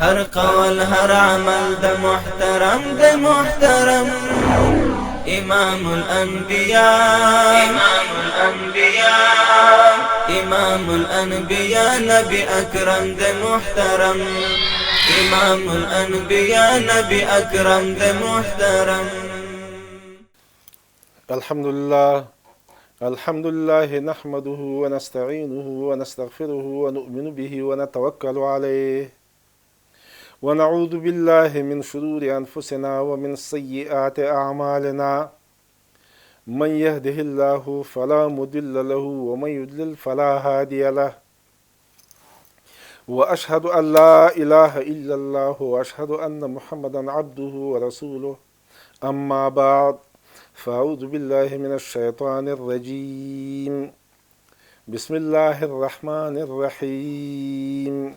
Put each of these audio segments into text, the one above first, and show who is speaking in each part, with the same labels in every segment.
Speaker 1: هر قول هر عمل د محترم د محترم. امام الانبیاء امام الانبیاء امام الانبیاء نبی اکرم د محترم. امام الانبیاء نبی اکرم د محترم.
Speaker 2: الحمد لله الحمد لله نحمده ونستعينه ونستغفره ونؤمن به ونتوكل عليه ونعوذ بالله من شرور أنفسنا ومن سيئات أعمالنا. من يهده الله فلا مضل له ومن يضلل فلا هادي له. وأشهد أن لا إله إلا الله وأشهد أن محمدا عبده ورسوله. أما بعد فأعوذ بالله من الشيطان الرجيم. بسم الله الرحمن الرحيم.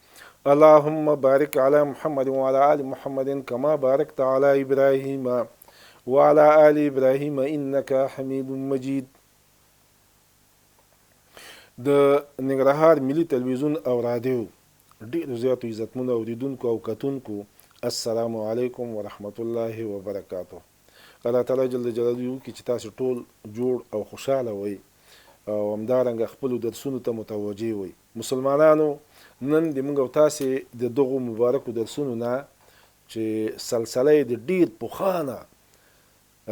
Speaker 2: اللهم بارك على محمد وعلى آل محمد كما باركت على إبراهيم وعلى آل إبراهيم إنك حميد مجيد د ننګرهار ملي تلویزیون او رادیو. ډیرو زیاتو عزتمنو اوریدونکو او کتونکو السلام علیکم ورحمت الله وبرکاته الله تعالی جل جلاله کی چې تاسو ټول جوړ او خوشاله وي او همدارنګه خپل درسونو ته متوجي وي مسلمانانو نن د موږ تاسو د دغه مبارکو درسونو نه چې سلسله د ډیر پوخانه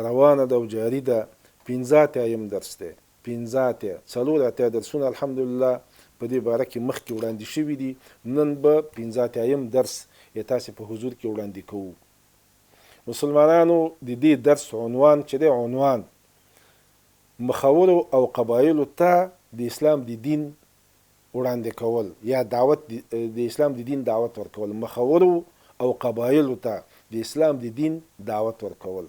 Speaker 2: روانه ده او جاری ده 15 ایم درس ده 15 څلور اته درسونه الحمدلله په دې باره کې مخکې وړاندې شوي دي. نن به 15 ایم درس یې تاسو په حضور کې وړاندې کوو. مسلمانانو د دې درس عنوان چې د عنوان مخاولو او قبایلو ته د اسلام د دین وړاندې کول. یا دعوت د اسلام د دین دعوت ورکول. مخاولو او قبایلو ته د اسلام د دین دعوت ورکول.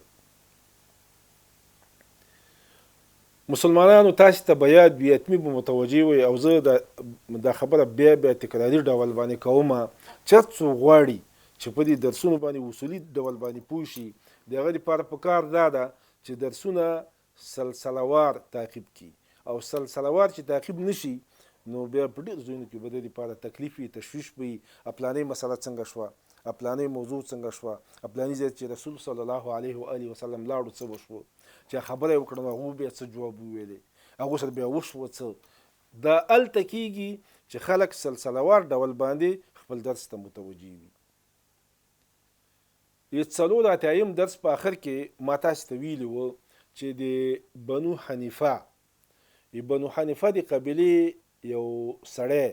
Speaker 2: مسلمانانو تاسو ته بیا د بیتمی به متوجي وي او زه د خبره بیا بیا تکراری ډول باندې کومه. چې څو غواړي چې په دې درسونو باندې اصولي ډول باندې پوښي دغه لپاره پکار دا ده چې درسونه سلسلوار تعقیب کی او سلسلوار چې تعقیب نشي نو بیا په ډېر ځایونو کې به د لپاره تکلیفي تشویش وي افلانې مسله څنګه شوه؟ افلانې موضوع څنګه شوه؟ افلانې ځای چې رسول صلی الله علیه و آله وسلم لاړو څه وشو چې خبره وکړه نو هغه بیا څه جواب ویلې هغه سره بیا وشو څه؟ دا ال تکیږي چې خلک سلسلوار ډول باندې خپل درس ته متوجي وي. یڅلو د اتایم درس په اخر کې ما تاسو ته ویلی وو چې د بنو حنیفه بنو حنیفه د قبیله یو سړی.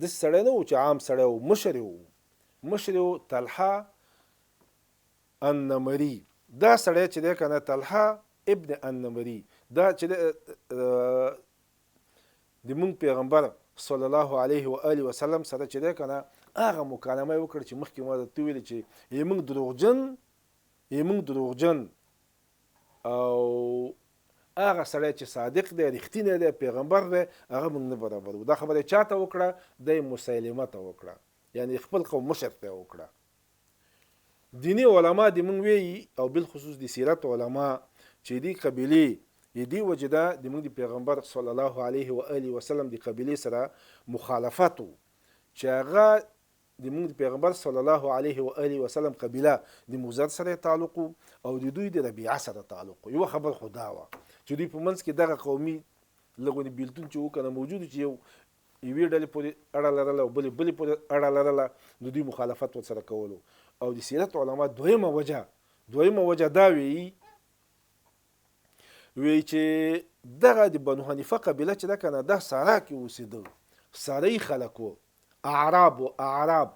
Speaker 2: د سړی نه و چې عام سړی و مشر و مشر و طلحه النمری دا سړی چې دی کنه طلحه ابن النمری دا چې د مونږ پیغمبر صلی الله علیه و آله وسلم سره چې دی کنه هغه مکالمه وکړه چې مخکې ما ته ویل چې یمنګ دروغجن یمنګ دروغجن. او هغه سړی چې صادق دی رښتینی دی پیغمبر دی هغه موږ نه برابر دا خبره چاته وکړه؟ د مسلمه ته وکړه. یعنی خپل قوم مشر ته وکړه. دینی علما د مونږ وی او بل خصوص د سیرت علما چې دی قبيله دی وجدا د مونږ د پیغمبر صلی الله علیه و آله وسلم د قبيله سره مخالفت چې هغه د مونږ د پیغمبر صلی الله علیه و آله وسلم قبيله د مزر سره تعلق او د دوی د ربيعه سره تعلق یو خبر خدا وا چې دوی په منځ کې دغه قومي لګونی بیلتون چې وکنه موجود چې یو یوې ډلې پورې اړه لرله او بلې بلې پورې اړه لرله د دوی مخالفت ورسره کولو او د سیرت علما دویمه وجه دویمه وجه دا وی وی چې دغه د بنو حنیفه قبیله چې ده کنه د سارا کې اوسېده. ساری خلکو اعراب او اعراب.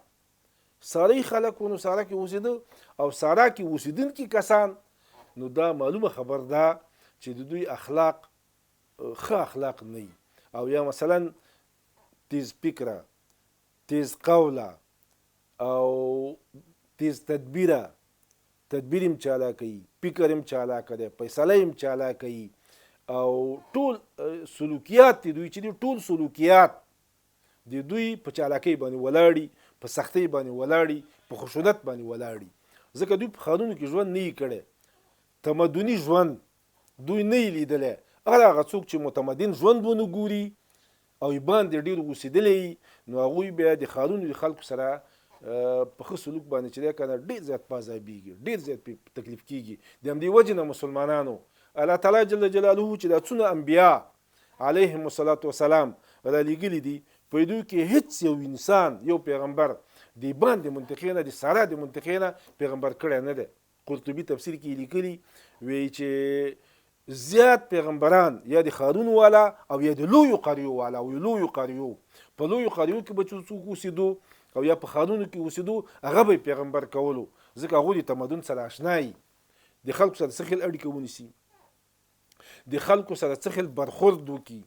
Speaker 2: ساری خلکو نو سارا کې اوسېده او سارا کې اوسېدونکي کسان نو دا معلومه خبر ده چې د دوی اخلاق ښه اخلاق نه او یا مثلا تیز فکره تیز قوله او تیز تدبیره تدبیر هم چاله کوي فکر هم چاله کوي فیصله هم چاله کوي او ټول سلوکیات دوی چې ټول سلوکیات د دوی په چالاکۍ باندې ولاړی په سختۍ باندې ولاړی په خشونت باندې ولاړی ځکه دوی په خانونو کې ژوند نه کړي تمدني ژوند دوی نه لیدل هغه هغه څوک چې متمدن ژوند ونه ګوري او باندې ډیر غوسیدلې نو هغه بیا د خانونو د خلکو سره په خو سلوک باندې چې کنه ډیر زیات پازایبیږي ډیر زیات تکلیف کیږي د همدې وجه نه مسلمانانو الله تعالی جل جلاله چې د څونه انبیا علیهم الصلاۃ والسلام را لګلی دي په دوی کې هیڅ یو انسان یو پیغمبر دی باندې منتقینه د ساره د منتقینه پیغمبر کړی نه دی. قرطبي تفسیر کې لیکلی وی چې زیات پیغمبران یا د خارون والا او یا د لوی قریو والا او لوی قریو په لوی قریو کې به څوک اوسېدو او یا په خارونو کې اوسېدو هغه به پیغمبر کولو. ځکه هغه د تمدن سره آشنای د خلکو سره څخه اړیکه ونیسي؟ د خلکو سره څخه برخورد وکي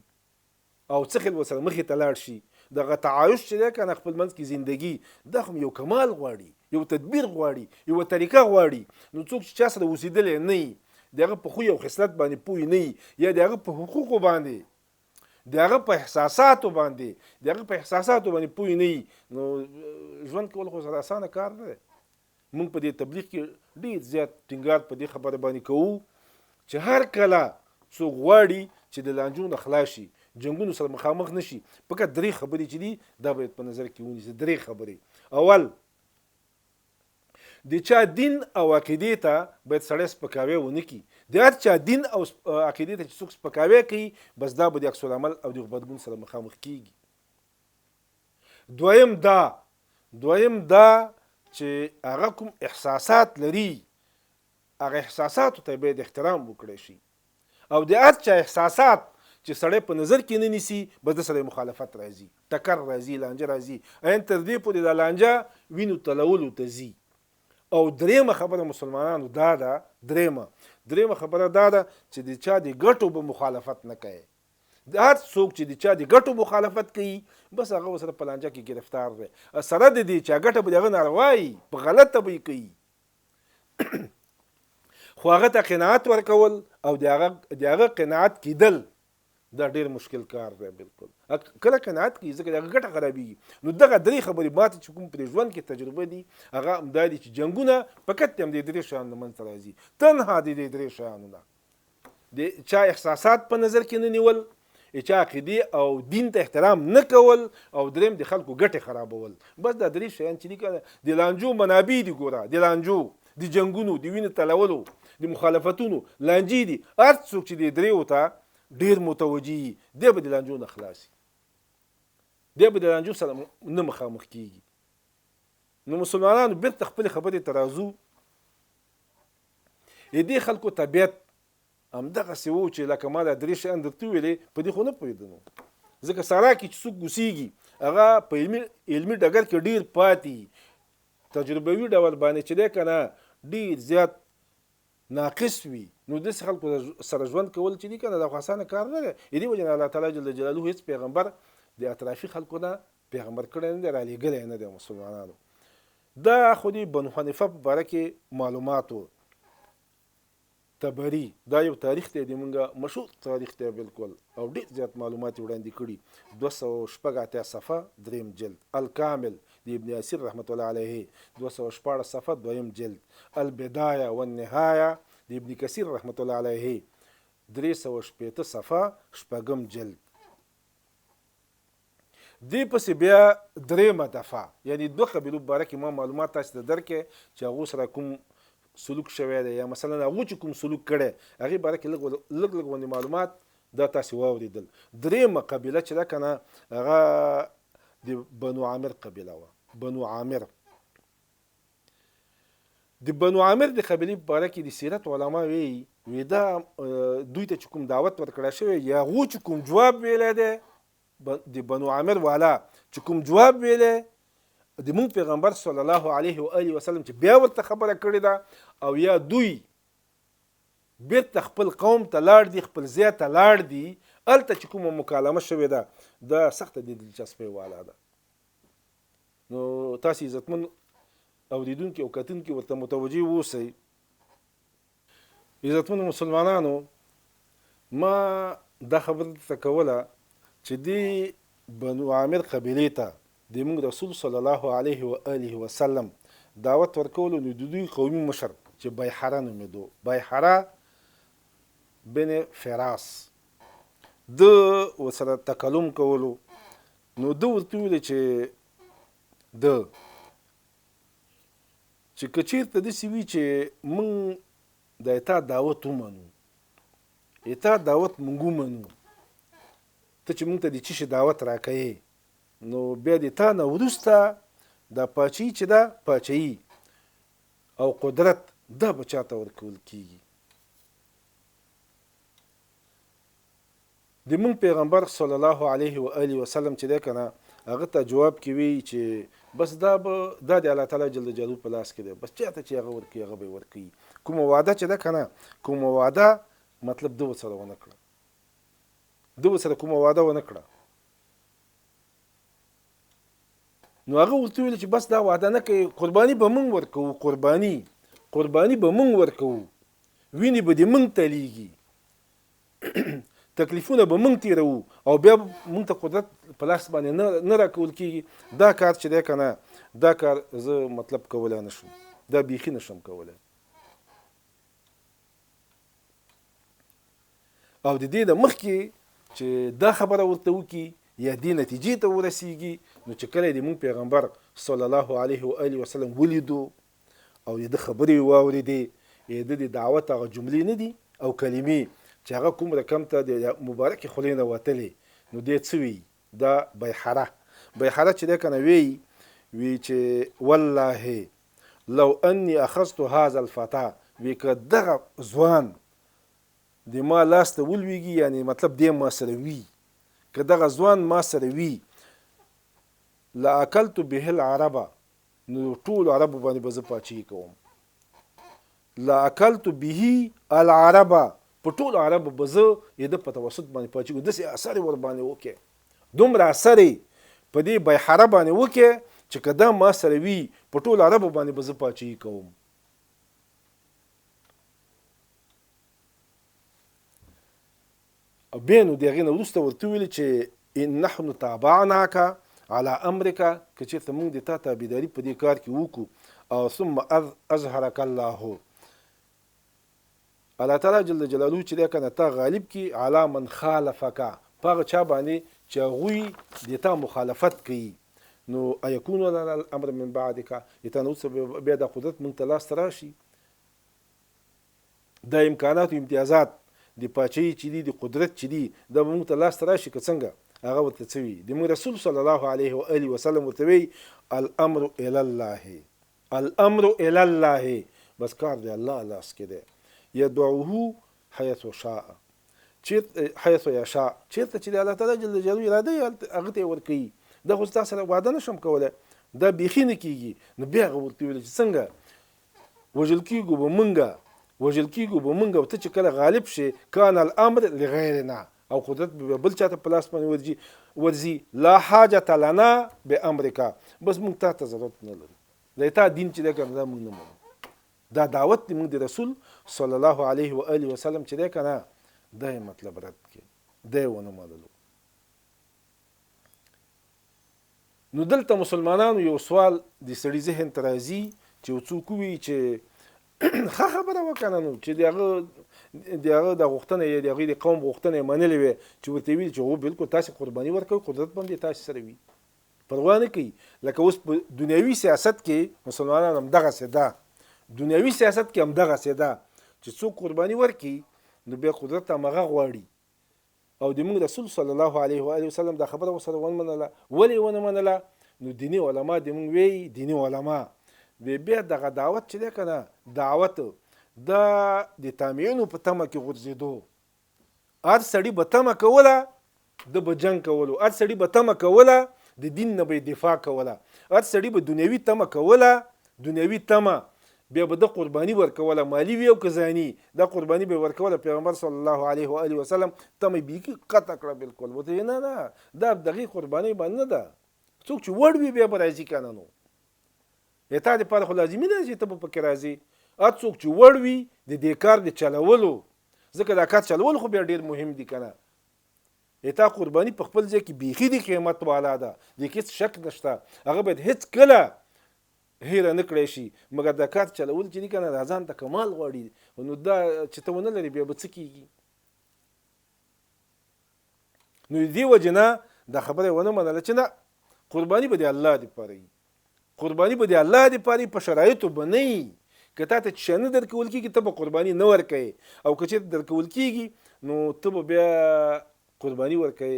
Speaker 2: او څخه وسره مخې ته لاړ شي دغه تعایش چې کنه خپل منځ کې زندگی د هم یو کمال غواړي یو تدبیر غواړي یو طریقه غواړي. نو څوک چې چا سره وسیدل نه دغه په خو یو خصلت باندې پوي نه یا دغه په حقوق باندې دغه په احساساتو باندې دغه په احساساتو باندې پوي نه نو ژوند کول خو سره اسانه کار نه مونږ په دې تبلیغ کې ډیر زیات ټینګار په دې خبره باندې کوو چې هر کله څوک غواړي چې د لانجو نه خلاص شي جنگونو سره مخامخ نشي. پکې درې خبرې چې دي دا باید په نظر کې ونیسي درې خبرې. اول د چا دین او عقیده ته باید سړی سپکاوی ونه کی د هر چا دین او عقیده ته چې څوک سپکاوی کوي بس دا به د عکس العمل او د بدګون سره مخامخ کیږي. دویم دا دویم دا چې هغه کوم احساسات لري هغه احساساتو ته باید احترام وکړي شي. او د هر چا احساسات چې سړی په نظر کې نه نیسی بس د سره مخالفت راځي ټکر راځي لانجه راځي. عین تر دې پورې د لانجه وینو تلولو ته ځي. او دریمه خبره مسلمانانو دا ده دریمه. دریمه خبره دا ده چې د چا د ګټو به مخالفت نه کوي. د هر څوک چې د چا د ګټو مخالفت کوي بس هغه سره پلانجه کې گرفتار دی. سره د دې چا ګټه به دغه ناروای په غلطه به کوي. خو هغه ته قناعت ورکول او دغه دغه قناعت کیدل دا ډیر مشکل کار دی بالکل. کله قناعت کی ځکه دغه ګټه خرابېږي. نو دغه درې خبرې ماته چې کوم پر ژوند کې تجربه دي هغه امدادي چې جنگونه فقط هم د درې شان من سره راځي. تنها د دې درې شانونه د چا احساسات په نظر کې نه نیول چا عقیده او دین ته احترام نه کول او دریم د خلکو ګټه خرابول. بس دا درې شیان چې لیکل د لانجو منابع دي ګوره د لانجو د جنگونو د وینې تلولو د مخالفتونو لانجې دي. هر څوک چې د درې وته ډیر متوجي دی به د لانجو نه خلاصي دی به د لانجو سره نه مخامخ کیږي نو مسلمانانو بیرته خپل خبرې ترازو دې خلکو طبيعت همدغه سی وو چې لکه ما د درې شان درته ویلې په دې خو نه پوهیدنو. ځکه سارا کې چې څوک ګوسیږي هغه په علمي علمي ډګر کې ډیر پاتې تجربوي ډول باندې چې ده کنه ډیر زیات ناقص وي. نو د خلکو سره ژوند کول چې دي کنه د خاصانه کار نه دی. دی وجه الله تعالی جل جلاله هیڅ پیغمبر د اطرافي خلکو نه پیغمبر کړی نه را لېږلی نه دی مسلمانانو. دا خو دی بنو حنیفه په باره کې معلوماتو تبری دا یو تاریخ دی د مونږه مشهور تاریخ دی بالکل. او ډېر زیات معلومات وړاندې کړي. 214 صفه دریم جلد. الکامل د ابن اسیر رحمت الله علیه 214 صفه دویم جلد. البدايه والنهايه د ابن کثیر رحمت الله علیه درې سو شپېته صفه شپږم جلد. دی پس بیا درېمه دفعه یعنی دوه قبیلو باره ما معلومات تاسو ته درکې چې هغه سره کوم سلوک شوی دی یا مثلا هغه چې کوم سلوک کړي هغه کې لږ لږ لږ معلومات دا تاسو واوریدل درېمه قبیله چې دا کنه هغه د بنو عامر قبیله و بنو عامر. د بنو عامر د قبيله په اړه کې د سیرت علما وی وی دا دوی ته کوم دعوت ورکړی شوی یا غو کوم جواب ویل دی د بنو عامر والا چې کوم جواب ویل د مون پیغمبر صلی الله علیه و آله وسلم چې بیا ورته خبره کړې ده او یا دوی بیرته خپل قوم ته لاړ دي خپل ځای ته لاړ دي الته چې کومه مکالمه شوې ده دا سخت د دلچسپۍ والا ده نو تاسو عزتمن اوریدونکو او کتونکو ورته متوجي ووسی عزتمن مسلمانانو ما دا خبره ته کوله چې دی بنو عامر قبیله ته د موږ رسول صلی الله علیه و آله وسلم دعوت ورکولو نو د دوی قومي مشر چې بیحره نومېدو. بیحره بن فراس. د ورسره تکلم کولو. نو د ورته ویل چې د. چې کچیرته د سی وی چې مونږ د اتا دعوت ومنو اتا دعوت مونږ ومنو ته چې مونږ ته د چی دعوت راکې نو بیا د تا نه ورسته د پاچی چې دا پاچی او قدرت دا بچاته ورکول کیږي د مونږ پیغمبر صلی الله علیه و آله وسلم چې دا کنه هغه ته جواب کوي چې بس دا به دا د الله تعالی جل جلاله په لاس کې دی. بس چاته چې هغه ورکی هغه به ورکی کوم وعده چې دا کنه کوم وعده مطلب دو سره ونه کړه. دو سره کوم وعده ونه کړه. نو هغه ورته ویل چې بس دا وعده نه کوي. قرباني به مونږ ورکو قرباني. قرباني به مونږ ورکو ویني به دې مونږ تلیږي تکلیفونه به مونږ تیرو او بیا مونږ ته قدرت په لاس باندې نه راکول کیږي. دا کار چې دی کنه دا کار زه مطلب کولای نشم دا بیخي نشم کولای او د دې د مخکې چې دا خبره ورته وکي یا دې نتیجې ته ورسیږي نو چې کله د مون پیغمبر صلی الله علیه و آله وسلم ولیدو او د خبرې واوریدې د دعوت هغه جملې نه دي او کلمې چې هغه کوم رقم ته د مبارک خلینه وتلې نو دې څوي دا بیحره. بیحره چې ده کنه وی وی چې والله لو اني اخذت هذا الفتى وی که دغه ځوان د ما لاس ته ولويږي یعنی مطلب دې ما سره وی. که دغه ځوان ما سره وی لا اكلت به العرب نو ټول عرب باندې بز پاچی کوم. لا اكلت به العرب په ټول عرب بزه د په توسط باندې پاتې د سي اثر ور باندې وکي دومره اثر په دې بحره باندې وکي چې کدا ما سره وی په ټول عرب باندې بزه پاتې کوم. بینو دغه نو ورسته ورته ویل چې ان نحن تابعناک على امرك کچې ته موږ د تا تابعداري په دې کار کې وکړو. او ثم اظهرك الله الله تعالی جل جلاله چې دا کنه تا غالب کی علا من خالفک. پاغه چا باندې چې غوي د تا مخالفت کوي. نو ايكون لنا الامر من بعدك يتنوس بیا د قدرت من تلاس راشي. د امکانات او امتیازات د پاچي چې دي د قدرت چې دي د مونږ تلاس راشي که څنګه؟ هغه ورته څوي د مونږ رسول صلی الله علیه و الی وسلم ورته وی الامر الى الله. الامر الى الله. بس کار دی الله لاس کې دی يدعوه حيث شاء. چیرته حيث يشاء. چیرته چې الله تعالی جل جلاله اراده هغه ته ورکي دا خو تاسو سره وعده نشم کوله دا بيخي نه کیږي. نو بیا ورته ویل چې څنګه؟ وجل کیږو به مونږه وجل کیږو به مونږه ته چې کله غالب شي کان الامر لغیرنا. او قدرت به بل چاته پلاس باندې ورځي ورځي. لا حاجه لنا بامرika بس مونږ ته ضرورت نه لري دا دین چې دا کوم مونږ نه دا دعوت دی موږ د رسول صلی الله علیه و آله وسلم چې دی کنه دا مطلب رد کی دا ونه مالو نو دلته مسلمانانو یو سوال د سړي ذهن ترازی چې څوک وی چې ښه خبره وکنه نو چې دغه دغه د غوښتنه یې دغه د قوم غوښتنه منلې وي چې ورته ویل چې هو بالکل تاسو قرباني ورکوي قدرت باندې تاسو سره وي. پروا نه کوي. لکه اوس په دنیوي سیاست کې مسلمانان هم دغه څه ده دنیوي سیاست کې هم دغه ده چې څوک قرباني ورکي نو بیا قدرت هغه غواړي. او د موږ رسول صلی الله علیه و علیه وسلم دا خبره وسره ونه منله ولې ونه منله؟ نو دینی علما د موږ وی دینی علما. به بیا دغه دعوت چې ده کنه دعوت د د تامعینو په تمه کې غورځېدو. ار سړی به تمه کوله د به جنگ کولو. ار سړی به تمه کوله د دین نه به دفاع کوله. ار سړی به دنیوي تمه کوله دنیوي تمه بیا به د قرباني ورکوله مالی وی او کزانی د قرباني به ورکوله پیغمبر صلی الله علیه و علیه وسلم تمه به کی قطع کړه بالکل. وته نه نه. دا دغه قرباني باندې ده. څوک چې وړ وی بیا راځي کنه نو. اته د پر خو لازمي ده چې ته په کې راځي ا څوک چې وړ وی د دې کار د چلولو. ځکه دا کار چلول خو بیا ډیر مهم دي کنه اته قرباني په خپل ځای کې بیخي د قیمت والا ده. د هیڅ شک نشته. هغه به هیڅ کله هیر نه کړی شي. مګر د کار چلول چې کنه د ځان ته کمال غواړي نو دا چې ته ونه لري بیا به څه کیږي؟ نو دی وجنه د خبره ونه منله چې نه قرباني به د الله دی پاره قرباني به د الله دی پاره په شرایطو بنئ کته ته چې نه درکول کیږي ته به قرباني نه ورکې او که چې درکول کیږي نو ته به بیا قرباني ورکې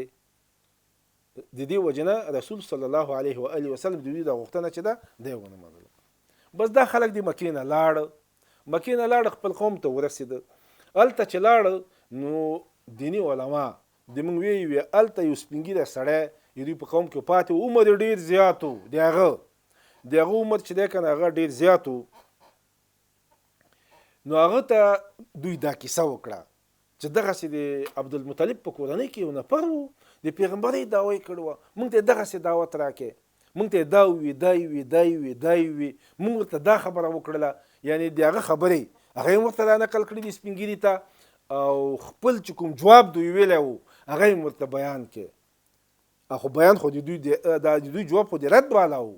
Speaker 2: د دې وجنه رسول صلی الله علیه و الی وسلم د دې د غوښتنه چې دا دی ونه منله بس دا خلک د مکینه لاړ. مکینه لاړ خپل قوم ته ورسید الته چې لاړ نو دینی علما د موږ وی وی الته یو سپینګیره سړی یی په قوم کې پاتې عمر ډیر زیاتو دیغه دغه عمر چې ده کنه هغه ډیر زیاتو نو هغه ته دوی دا کیسه وکړه. چې دغه سي د عبدالمطلب په کورنۍ کې یو نفر وو د پیغمبري داوی کړو موږ ته دغه سي دعوت راکې. موږ ته دا وی دا وی دا وی دا وی موږ ته دا خبره وکړه یعنی دغه خبره هغه ورته نقل کړی د سپینګری ته او خپل چې کوم جواب دوی ویلو هغه ورته بیان کې اخو بیان خو دوی د دوی جواب خو د رد والاو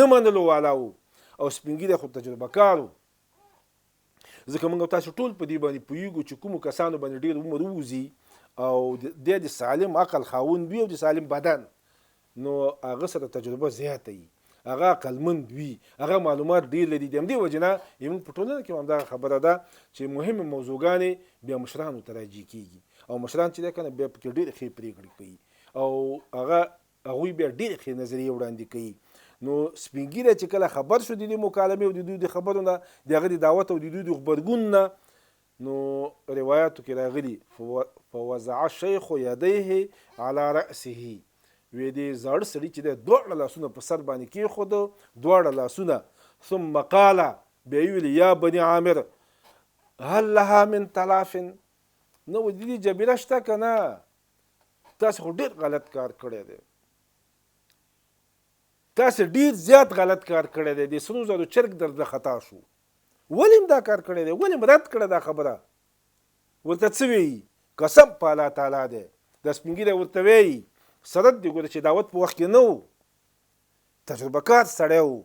Speaker 2: نه منلو والاو او سپینګری خو تجربه کارو ځکه موږ تاسو ټول په دې باندې پویګو چې کوم کسانو باندې ډیر عمر ووزي او د د سالم عقل خاون وي او د سالم بدن. نو هغه سره تجربه زیاته وي. هغه عقلمند وي. هغه معلومات ډیر لري. د دې وجنه یمن په ټولنه کې هم دا خبره ده چې مهمه موضوعګانې بیا مشرانو ته راځي کیږي. او مشران چې دا کنه بیا په ډیر خې پریکړې کوي. او هغه هغه بیا ډیر خې نظریه وړاندې کوي. نو سپینګیره چې کله خبر شو د مکالمې او د دوی د خبرونه دغه د دعوت او د دوی د خبرګون نه نو روایتو کې راغلي فوزع الشيخ يديه على رأسه. وې دې زړ سړي چې د دوه لاسونه په سر باندې کې خود دوه لاسونه. ثم قال بيقول يا بني عامر هل لها من تلاف؟ نو دې جبیره شته کنه تاسو ډیر غلط کار کړی دی. تاسو ډیر زیات غلط کار کړی دی. د سرو زرو چرګ در خطا شو ولیم دا کار کړی دی ولیم رد کړی دا خبره. ورته څه وی قسم په الله تعالی دی. د سپینګیره ورته وی سرت دی ګوره چې دعوت په وخت کې نه وو تجربه کار سړی وو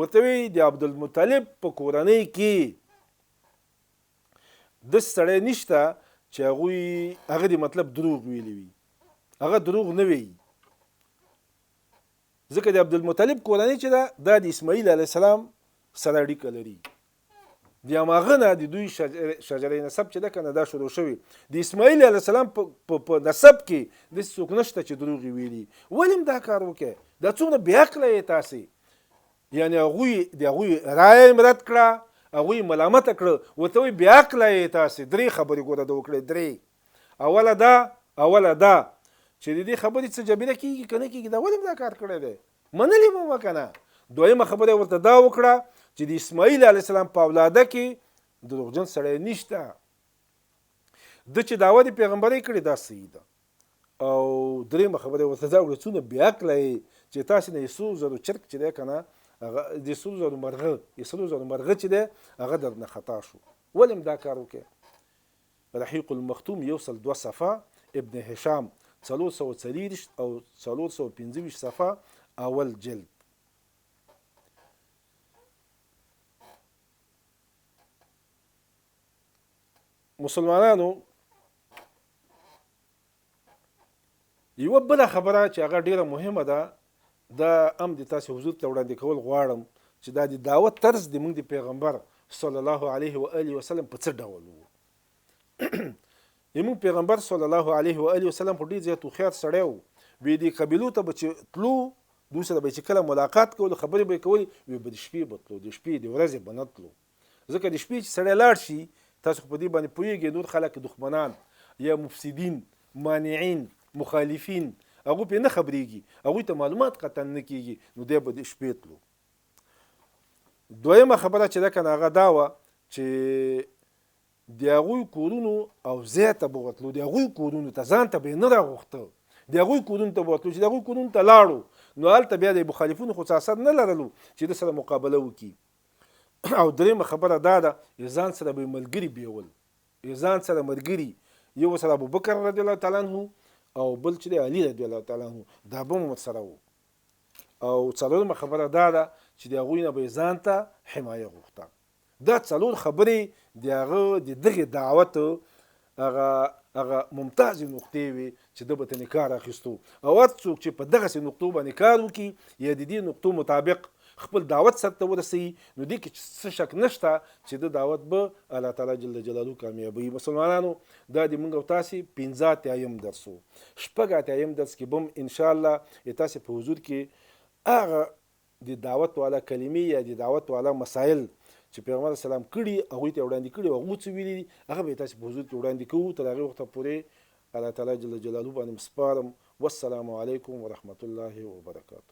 Speaker 2: ورته وی د عبدالمطلب په کورنۍ کې د سړی نشته چې هغه هغه د مطلب دروغ ویلی وي. هغه دروغ نه وی ځکه د عبدالمطلب کورنۍ چې دا د اسماعیل علی السلام سره اړیکه لري د هغه نه د دوی شجره نسب چې ده کنه دا شروع شوی د اسماعیل علی السلام په نسب کې د څوک نشته چې دروغ ویلي ولیم دا کار وکړي دا څونه بیا کړی تاسو یعنی هغه د هغه رائے مراد کړه هغه ملامت کړه وته بیا کړی تاسو درې خبرې ګوره د وکړې درې اوله دا اوله دا چې د دې خبرې څه جبیره کیږي کنه کیږي دا ولې دا کار کړی دی منلې مو وکنه دویمه خبره ورته دا وکړه چې د اسماعیل علی السلام په اولاده کې دروغجن سړی نشته. د چې داوود پیغمبري کړی دا صحیح ده. او دریمه خبره ورته دا چې بیا کړی چې تاسو نه یسوع زرو چرک چې ده کنه هغه د یسوع زرو مرغه یسوع زرو مرغه چې ده هغه درنه خطا شو. ولیم دا کار وکړي رحیق المختوم یوصل دو صفه ابن هشام څلور سوه څلېرویشت او څلور سوه پنځه ویشت صفحه اول جلد مسلمانانو یو بل خبره چې هغه ډیره مهمه ده دا ام د تاسو حضور ته وړاندې کول غواړم چې دا د دعوت طرز د موږ د پیغمبر صلی الله علیه و آله وسلم په څه ډول وو. زموږ پیغمبر صلی الله علیه و آله وسلم په ډیر زیات خیر سړی وو. وی دي قبیلو ته به تلو دوی سره به چې کله ملاقات کول خبرې به کول وی به د شپې بتلو د شپې د ورځې بنتلو ځکه د شپې چې سړی لاړ شي تاسو په دې باندې پوهیږئ نور خلک دښمنان یا مفسدین مانعين مخالفین هغه په نه خبريږي هغه ته معلومات قطن نه کیږي. نو دی به شپې تلو دویمه خبره چې دا کنه هغه دا و چې د هغوی کورونو او زیاته بوتلو د هغوی کورونو ته ځان ته به نه راغوښته. د هغوی کورونو ته بوتلو چې د هغوی کورونو ته لاړو. نو هلته بیا د مخالفونو خو اثر نه لرلو چې د سره مقابله وکړي او درېمه خبره دا ده ځان سره به ملګری بیول. ځان سره ملګری یو سره ابو بکر رضی الله تعالی عنہ او بل چې علی رضی الله تعالی عنہ دا به مو سره وو. او څلورمه خبره دا ده چې د هغوی نه به ځان ته حمایه غوښته. دا څلور خبرې د هغه د دغه دعوت هغه هغه ممتاز نقطې وي چې د به کار اخیستو او هر څوک چې په دغه نقطو باندې کار وکړي یا د دې نقطو مطابق خپل دعوت سره ته ورسي نو دې کې څه شک نشته چې د دعوت به الله تعالی جل جلاله کامیابی مسلمانانو دا د موږ او تاسو 15 تایم درسو شپږ تایم درس کې بم ان شاء الله تاسو په حضور کې هغه د دعوت والا کلمې یا د دعوت والا مسائل چې پیغمبر سلام کړي هغه ته وړاندې کړي او هغه څه ویلي هغه به تاسو په حضور کې وړاندې کوو. تر هغه وخت پورې الله تعالی جل جلاله باندې مسپارم والسلام علیکم ورحمت الله وبرکاته